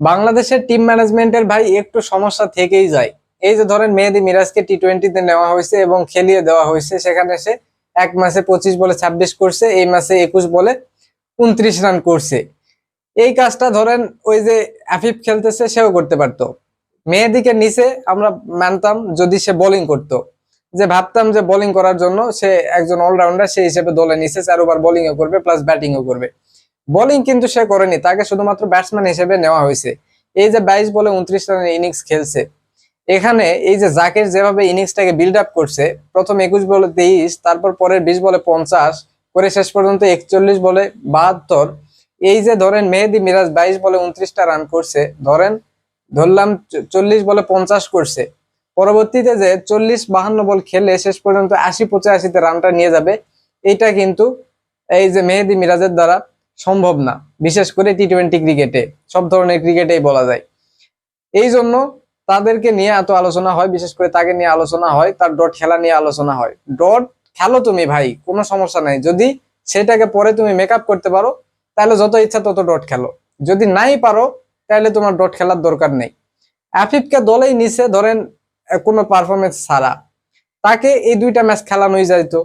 বাংলাদেশের টিম ম্যানেজমেন্টের ভাই একটু সমস্যা থেকেই যায়। এই যে ধরেন মেহেদি মিরাজকে টি টোয়েন্টিতে নেওয়া হয়েছে এবং খেলিয়ে দেওয়া হয়েছে, সেখানে সে এক মাসে পঁচিশ বলে ছাব্বিশ করছে, এই মাসে একুশ বলে উনত্রিশ রান করছে। এই কাজটা ধরেন ওই যে আফিফ খেলতেছে, সেও করতে পারতো। মেহেদিকে নিচে আমরা মানতাম যদি সে বোলিং করত। যে ভাবতাম যে বোলিং করার জন্য সে একজন অলরাউন্ডার সেই হিসেবে দলে নিচে চার ওভার বোলিং ও করবে প্লাস ব্যাটিং ও করবে। বোলিং কিন্তু সে করেনি, তাকে শুধুমাত্র ব্যাটসম্যান হিসেবে নেওয়া হয়েছে। এই যে বাইশ বলে উনত্রিশ রানের ইনিংস খেলছে, এখানে এই যে জাকির যেভাবে ইনিংসটাকে বিল্ড আপ করছে, প্রথম একুশ বলে তেইশ, তারপর পরের বিশ বলে পঞ্চাশ, করে শেষ পর্যন্ত একচল্লিশ বলে বাহাত্তর, এই যে ধরেন মেহেদি মিরাজ বাইশ বলে উনত্রিশটা রান করছে, ধরেন ধরলাম চল্লিশ বলে পঞ্চাশ করছে, পরবর্তীতে যে চল্লিশ বাহান্ন বল খেলে শেষ পর্যন্ত আশি পঁচাশিতে রানটা নিয়ে যাবে, এটা কিন্তু এই যে মেহেদি মিরাজের দ্বারা সম্ভব না। বিশেষ করে টি টোয়েন্টি ক্রিকেটে, সব ধরনের ক্রিকেটেই বলা যায়। এই জন্য তাদেরকে নিয়ে এত আলোচনা হয়, বিশেষ করে তাকে নিয়ে আলোচনা হয়, তার ডট খেলা নিয়ে আলোচনা হয়। ডট খেলো তুমি ভাই, কোনো সমস্যা নাই। যদি সেটাকে পরে তুমি মেকআপ করতে পারো, তাহলে যত ইচ্ছা তত ডট খেলো। যদি নাই পারো, তাহলে তোমার ডট খেলার দরকার নেই। আফিফকে দলেই নিচে ধরেন কোনো পারফরমেন্স ছাড়া। তাকে এই দুইটা ম্যাচ খেলানোই যাইতো।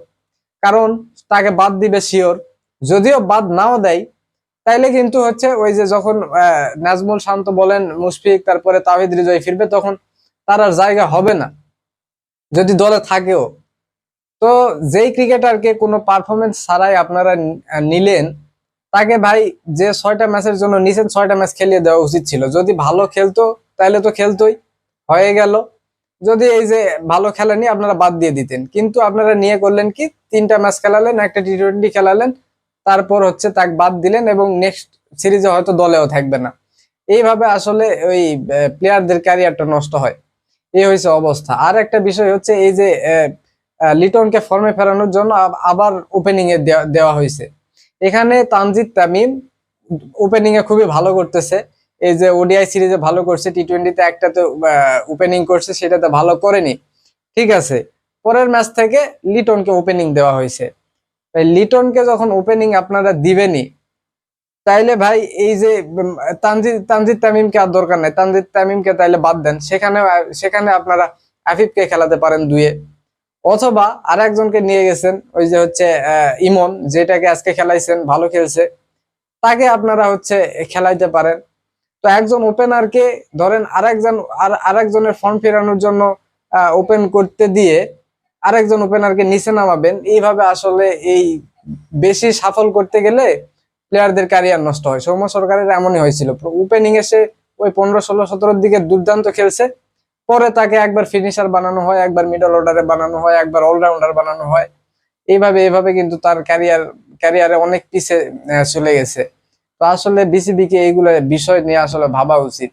কারণ তাকে বাদ দিবে শিওর যদিও বাদ নাও দেয়, তাইলে কিন্তু হচ্ছে ওই যে যখন নাজমুল শান্ত বলেন, মুশফিক, তারপরে তাহিদ হৃদয় ফিরবে, তখন তার আর জায়গা হবে না, যদি দলে থাকেও। তো যেই ক্রিকেটারকে কোনো পারফরমেন্স ছাড়াই আপনারা নিলেন, তাকে ভাই যে ছয়টা ম্যাচের জন্য নিছেন, ছয়টা ম্যাচ খেলিয়ে দেওয়া উচিত ছিল। যদি ভালো খেলতো তাহলে তো খেলতোই, হয়ে গেল। যদি এই যে ভালো খেলেনি আপনারা বাদ দিয়ে দিতেন। কিন্তু আপনারা নিয়ে করলেন কি, তিনটা ম্যাচ খেলালেন, একটা টি টোয়েন্টি খেলালেন তারপর হচ্ছে তাকে বাদ দিলেন এবং নেক্সট সিরিজে হয়তো দলেও থাকবে না। এইভাবে আসলে ওই প্লেয়ারদের ক্যারিয়ারটা নষ্ট হয়। এই হয়েছে অবস্থা। আর একটা বিষয় হচ্ছে এই যে লিটনকে ফর্মে ফেরানোর জন্য আবার ওপেনিং এ দেওয়া- হয়েছে এখানে তানজিদ তামিম ওপেনিং এ খুবই ভালো করতেছে। এই যে ওডিআই সিরিজে ভালো করছে টি টোয়েন্টিতে একটাতে ওপেনিং করছে, সেটাতে ভালো করেনি। ঠিক আছে। পরের ম্যাচ থেকে লিটনকে ওপেনিং দেওয়া হয়েছে লিটনকে যখন ওপেনিং আপনারা দিবেনই, তাইলে ভাই এই যে তানজিদ তানজিদ তামিমকে আর দরকার নাই। তানজিদ তামিমকে তাইলে বাদ দেন। সেখানে সেখানে আপনারা আফিফকে খেলাতে পারেন দুয়ে অথবা আর একজনকে নিয়ে গেছেন, ওই যে হচ্ছে ইমন, যেটাকে আজকে খেলাইছেন, ভালো খেলছে। তাকে আপনারা হচ্ছে খেলাইতে পারেন। তো একজন ওপেনারকে ধরেন আরেকজন, আর আরেকজনের ফর্ম ফেরানোর জন্য ওপেন করতে দিয়ে আরেকজন ওপেনারকে নিচে নামাবেন। এইভাবে আসলে এই বেশি সাফল করতে গেলে প্লেয়ারদের ক্যারিয়ার নষ্ট হয়। সৌম্য সরকারের এমনই হয়েছিল। ওপেনিং এসে ওই পনেরো, ষোলো, সতেরোর দিকে দুর্দান্ত খেলছে। পরে তাকে একবার ফিনিশার বানানো হয়, একবার মিডল অর্ডারে বানানো হয়, একবার অলরাউন্ডার বানানো হয়। এইভাবে এইভাবে কিন্তু তার ক্যারিয়ার ক্যারিয়ারে অনেক পিছে চলে গেছে। তো আসলে বিসিবি কে এইগুলো বিষয় নিয়ে আসলে ভাবা উচিত।